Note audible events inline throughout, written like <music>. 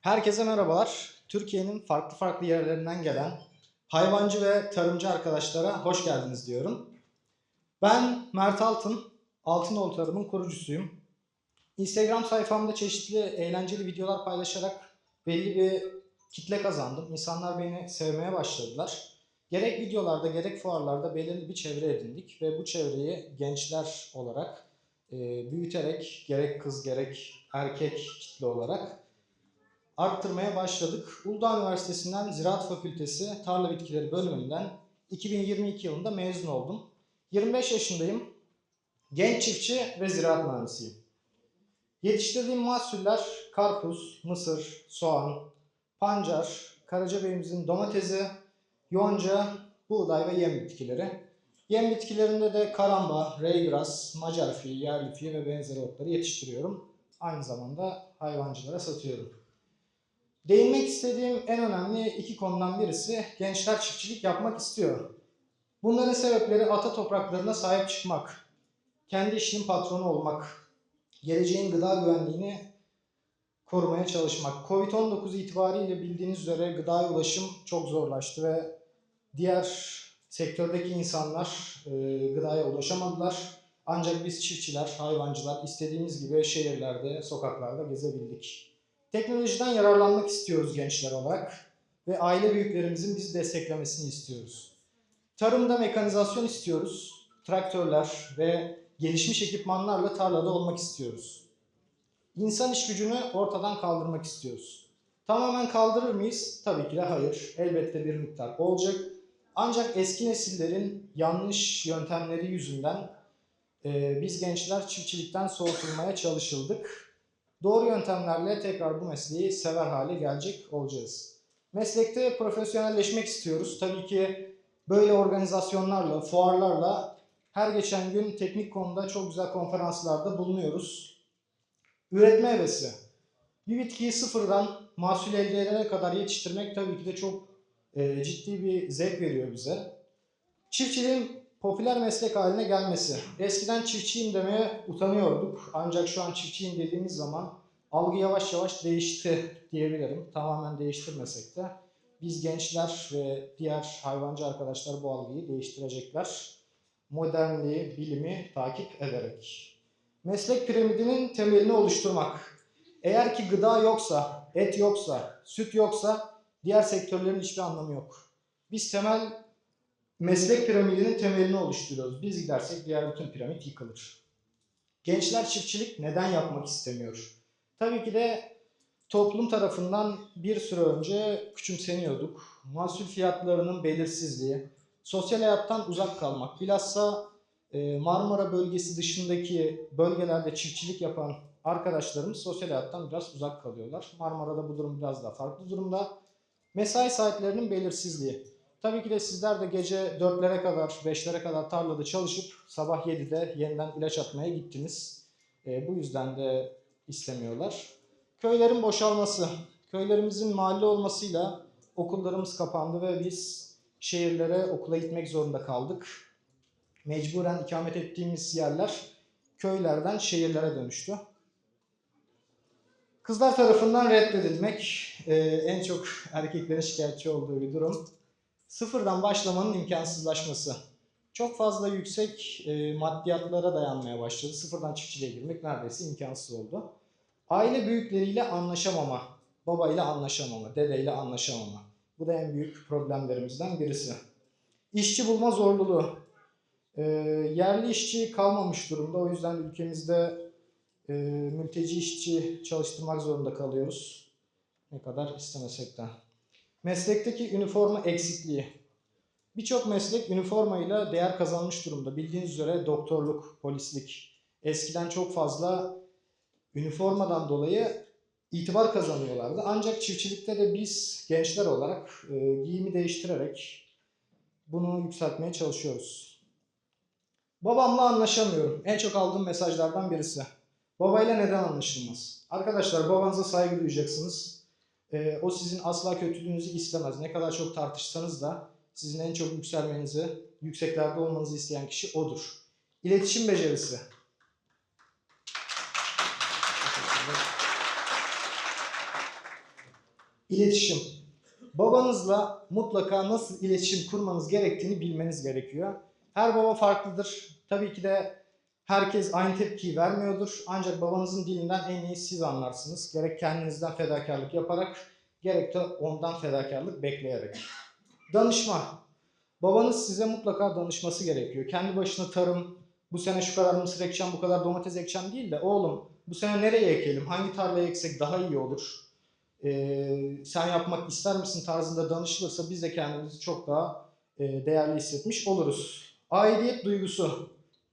Herkese merhabalar. Türkiye'nin farklı farklı yerlerinden gelen hayvancı ve tarımcı arkadaşlara hoş geldiniz diyorum. Ben Mert Altın, Altınoğlu Tarım'ın kurucusuyum. Instagram sayfamda çeşitli eğlenceli videolar paylaşarak belli bir kitle kazandım. İnsanlar beni sevmeye başladılar. Gerek videolarda gerek fuarlarda belirli bir çevre edindik ve bu çevreyi gençler olarak e, büyüterek gerek kız gerek erkek kitle olarak arttırmaya başladık. Uludağ Üniversitesi'nden Ziraat Fakültesi Tarla Bitkileri bölümünden 2022 yılında mezun oldum. 25 yaşındayım. Genç çiftçi ve ziraat mühendisiyim. Yetiştirdiğim mahsuller karpuz, mısır, soğan, pancar, Karacabeyimizin domatesi, yonca, buğday ve yem bitkileri. Yem bitkilerinde de karamba, reygras, macar fiyi, yerli fiyi ve benzeri otları yetiştiriyorum. Aynı zamanda hayvancılara satıyorum. Değinmek istediğim en önemli iki konudan birisi gençler çiftçilik yapmak istiyor. Bunların sebepleri ata topraklarına sahip çıkmak, kendi işinin patronu olmak, geleceğin gıda güvenliğini korumaya çalışmak. Covid-19 itibariyle bildiğiniz üzere gıdaya ulaşım çok zorlaştı ve diğer sektördeki insanlar e, gıdaya ulaşamadılar. Ancak biz çiftçiler, hayvancılar istediğimiz gibi şehirlerde, sokaklarda gezebildik. Teknolojiden yararlanmak istiyoruz gençler olarak ve aile büyüklerimizin bizi desteklemesini istiyoruz. Tarımda mekanizasyon istiyoruz. Traktörler ve gelişmiş ekipmanlarla tarlada olmak istiyoruz. İnsan iş gücünü ortadan kaldırmak istiyoruz. Tamamen kaldırır mıyız? Tabii ki de hayır. Elbette bir miktar olacak. Ancak eski nesillerin yanlış yöntemleri yüzünden e, biz gençler çiftçilikten soğutulmaya çalışıldık. Doğru yöntemlerle tekrar bu mesleği sever hale gelecek olacağız. Meslekte profesyonelleşmek istiyoruz. Tabii ki böyle organizasyonlarla, fuarlarla her geçen gün teknik konuda çok güzel konferanslarda bulunuyoruz. Üretme hevesi. Bir bitkiyi sıfırdan mahsul elde edene kadar yetiştirmek tabii ki de çok e, ciddi bir zevk veriyor bize. Çiftçiliğin popüler meslek haline gelmesi. Eskiden çiftçiyim demeye utanıyorduk. Ancak şu an çiftçiyim dediğimiz zaman algı yavaş yavaş değişti diyebilirim. Tamamen değiştirmesek de biz gençler ve diğer hayvancı arkadaşlar bu algıyı değiştirecekler. Modernliği, bilimi takip ederek. Meslek piramidinin temelini oluşturmak. Eğer ki gıda yoksa, et yoksa, süt yoksa diğer sektörlerin hiçbir anlamı yok. Biz temel meslek piramidinin temelini oluşturuyoruz. Biz gidersek diğer bütün piramit yıkılır. Gençler çiftçilik neden yapmak istemiyor? Tabii ki de toplum tarafından bir süre önce küçümseniyorduk. Mahsul fiyatlarının belirsizliği, sosyal hayattan uzak kalmak, bilhassa e, Marmara bölgesi dışındaki bölgelerde çiftçilik yapan arkadaşlarımız sosyal hayattan biraz uzak kalıyorlar. Marmara'da bu durum biraz daha farklı durumda. Mesai saatlerinin belirsizliği. Tabii ki de sizler de gece 4'lere kadar, 5'lere kadar tarlada çalışıp sabah 7'de yeniden ilaç atmaya gittiniz. E, bu yüzden de istemiyorlar. Köylerin boşalması. Köylerimizin mahalle olmasıyla okullarımız kapandı ve biz şehirlere okula gitmek zorunda kaldık. Mecburen ikamet ettiğimiz yerler köylerden şehirlere dönüştü. Kızlar tarafından reddedilmek e, en çok erkeklerin şikayetçi olduğu bir durum. Sıfırdan başlamanın imkansızlaşması. Çok fazla yüksek e, maddiyatlara dayanmaya başladı. Sıfırdan çiftçiliğe girmek neredeyse imkansız oldu. Aile büyükleriyle anlaşamama, babayla anlaşamama, dedeyle anlaşamama. Bu da en büyük problemlerimizden birisi. İşçi bulma zorluluğu. E, yerli işçi kalmamış durumda. O yüzden ülkemizde e, mülteci işçi çalıştırmak zorunda kalıyoruz. Ne kadar istemesek de. Meslekteki üniforma eksikliği. Birçok meslek üniformayla değer kazanmış durumda. Bildiğiniz üzere doktorluk, polislik. Eskiden çok fazla üniformadan dolayı itibar kazanıyorlardı. Ancak çiftçilikte de biz gençler olarak e, giyimi değiştirerek bunu yükseltmeye çalışıyoruz. Babamla anlaşamıyorum. En çok aldığım mesajlardan birisi. Babayla neden anlaşılmaz? Arkadaşlar babanıza saygı duyacaksınız. Ee, o sizin asla kötülüğünüzü istemez. Ne kadar çok tartışsanız da sizin en çok yükselmenizi, yükseklerde olmanızı isteyen kişi odur. İletişim becerisi. İletişim. Babanızla mutlaka nasıl iletişim kurmanız gerektiğini bilmeniz gerekiyor. Her baba farklıdır. Tabii ki de herkes aynı tepkiyi vermiyordur. Ancak babanızın dilinden en iyi siz anlarsınız. Gerek kendinizden fedakarlık yaparak, gerek de ondan fedakarlık bekleyerek. Danışma. Babanız size mutlaka danışması gerekiyor. Kendi başına tarım, bu sene şu kadar mısır ekeceğim, bu kadar domates ekeceğim değil de oğlum bu sene nereye ekelim, hangi tarlaya eksek daha iyi olur, Ee, sen yapmak ister misin tarzında danışılırsa biz de kendimizi çok daha e, değerli hissetmiş oluruz. Aidiyet duygusu.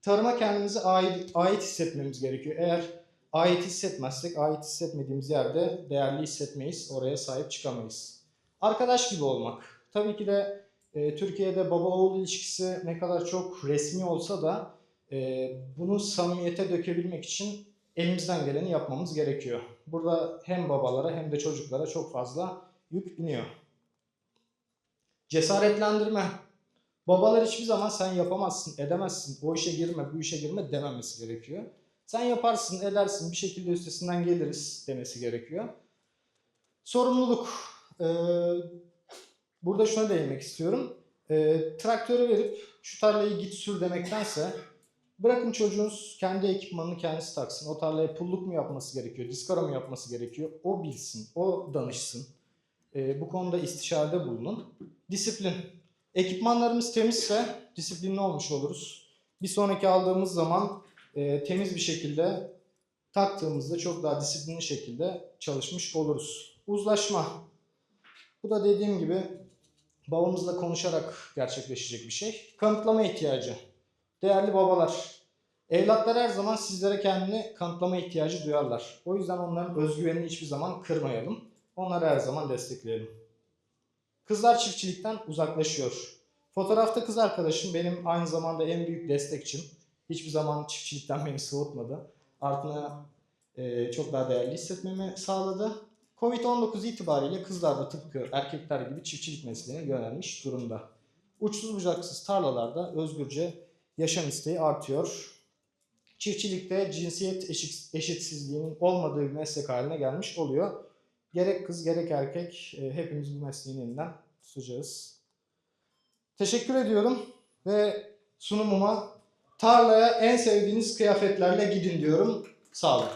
Tarıma kendimizi ait, ait hissetmemiz gerekiyor. Eğer ait hissetmezsek, ait hissetmediğimiz yerde değerli hissetmeyiz, oraya sahip çıkamayız. Arkadaş gibi olmak. Tabii ki de e, Türkiye'de baba oğul ilişkisi ne kadar çok resmi olsa da e, bunu samimiyete dökebilmek için elimizden geleni yapmamız gerekiyor. Burada hem babalara hem de çocuklara çok fazla yük biniyor. Cesaretlendirme. Babalar hiçbir zaman sen yapamazsın, edemezsin, o işe girme, bu işe girme dememesi gerekiyor. Sen yaparsın, edersin, bir şekilde üstesinden geliriz demesi gerekiyor. Sorumluluk. Ee, burada şuna değinmek istiyorum. Ee, traktörü verip şu tarlayı git sür demektense bırakın çocuğunuz kendi ekipmanını kendisi taksın. O tarlaya pulluk mu yapması gerekiyor, diskara mı yapması gerekiyor? O bilsin, o danışsın. Ee, bu konuda istişarede bulunun. Disiplin. Ekipmanlarımız temizse disiplinli olmuş oluruz. Bir sonraki aldığımız zaman e, temiz bir şekilde taktığımızda çok daha disiplinli şekilde çalışmış oluruz. Uzlaşma. Bu da dediğim gibi babamızla konuşarak gerçekleşecek bir şey. Kanıtlama ihtiyacı. Değerli babalar, evlatlar her zaman sizlere kendini kanıtlama ihtiyacı duyarlar. O yüzden onların özgüvenini hiçbir zaman kırmayalım. Onları her zaman destekleyelim. Kızlar çiftçilikten uzaklaşıyor. Fotoğrafta kız arkadaşım benim aynı zamanda en büyük destekçim. Hiçbir zaman çiftçilikten <laughs> beni soğutmadı. Ardına e, çok daha değerli hissetmemi sağladı. Covid-19 itibariyle kızlar da tıpkı erkekler gibi çiftçilik mesleğine yönelmiş durumda. Uçsuz bucaksız tarlalarda özgürce yaşam isteği artıyor. Çiftçilikte cinsiyet eşit, eşitsizliğinin olmadığı bir meslek haline gelmiş oluyor. Gerek kız gerek erkek e, hepimiz bu mesleğin elinden tutacağız. Teşekkür ediyorum ve sunumuma tarlaya en sevdiğiniz kıyafetlerle gidin diyorum. Sağ olun.